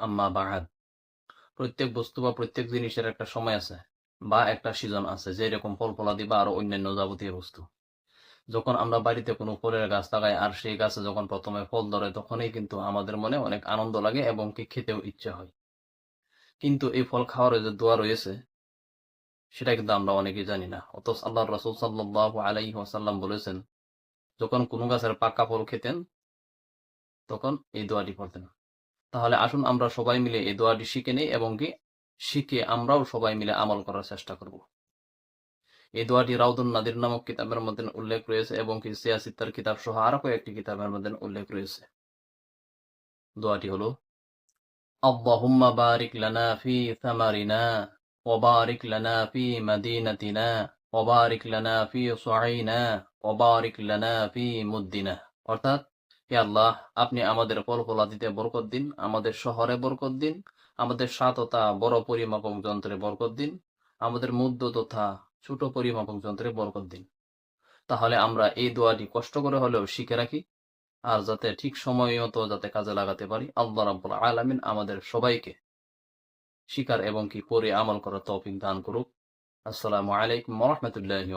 আম্মা প্রত্যেক বস্তু বা প্রত্যেক জিনিসের একটা সময় আছে বা একটা সিজন আছে যে এরকম ফল ফলাদি বা আরও অন্যান্য যাবতীয় বস্তু। যখন আমরা বাড়িতে কোনো ফলের গাছ লাগাই আর সেই গাছে যখন প্রথমে ফল ধরে তখনই কিন্তু আমাদের মনে অনেক আনন্দ লাগে এবং কি খেতেও ইচ্ছে হয়। কিন্তু এই ফল খাওয়ার যে দোয়া রয়েছে, সেটা কিন্তু আমরা অনেকেই জানি না। অথচ আল্লাহ রসুল সাল্লাহ আলাইহি ওয়াসাল্লাম বলেছেন, যখন কোনো গাছের পাকা ফল খেতেন তখন এই দোয়াটি পড়তেন তাহলে আসুন আমরা সবাই মিলে এই দোয়াটি শিখে নেই এবং কি শিখে আমরাও সবাই মিলে আমল করার চেষ্টা করব এই দোয়াটি রাউদুন নাদির নামক কিতাবের মধ্যে উল্লেখ রয়েছে এবং কি সিয়াসিত্তার কিতাব সহ আরো কয়েকটি কিতাবের মধ্যে উল্লেখ রয়েছে দোয়াটি হলো আল্লাহুম্মা বারিক লানা ফি থামারিনা وبارك لنا في مدينتنا وبارك لنا في صعينا وبارك لنا في مدنا অর্থাৎ হে আল্লাহ, আপনি আমাদের ফল ফলাদিতে বরকত দিন, আমাদের শহরে বরকত দিন, আমাদের সাততা বড় পরিমাপক যন্ত্রে বরকত দিন, আমাদের মুদ্দ তথা ছোট পরিমাপক যন্ত্রে বরকত দিন। তাহলে আমরা এই দোয়াটি কষ্ট করে হলেও শিখে রাখি, আর যাতে ঠিক সময় মতো যাতে কাজে লাগাতে পারি, আল্লাহ রাব্বুল আলামিন আমাদের সবাইকে শিকার এবং কি পরে আমল করার তৌফিক দান করুক। আসসালামু আলাইকুম রাহমাতুল্লাহি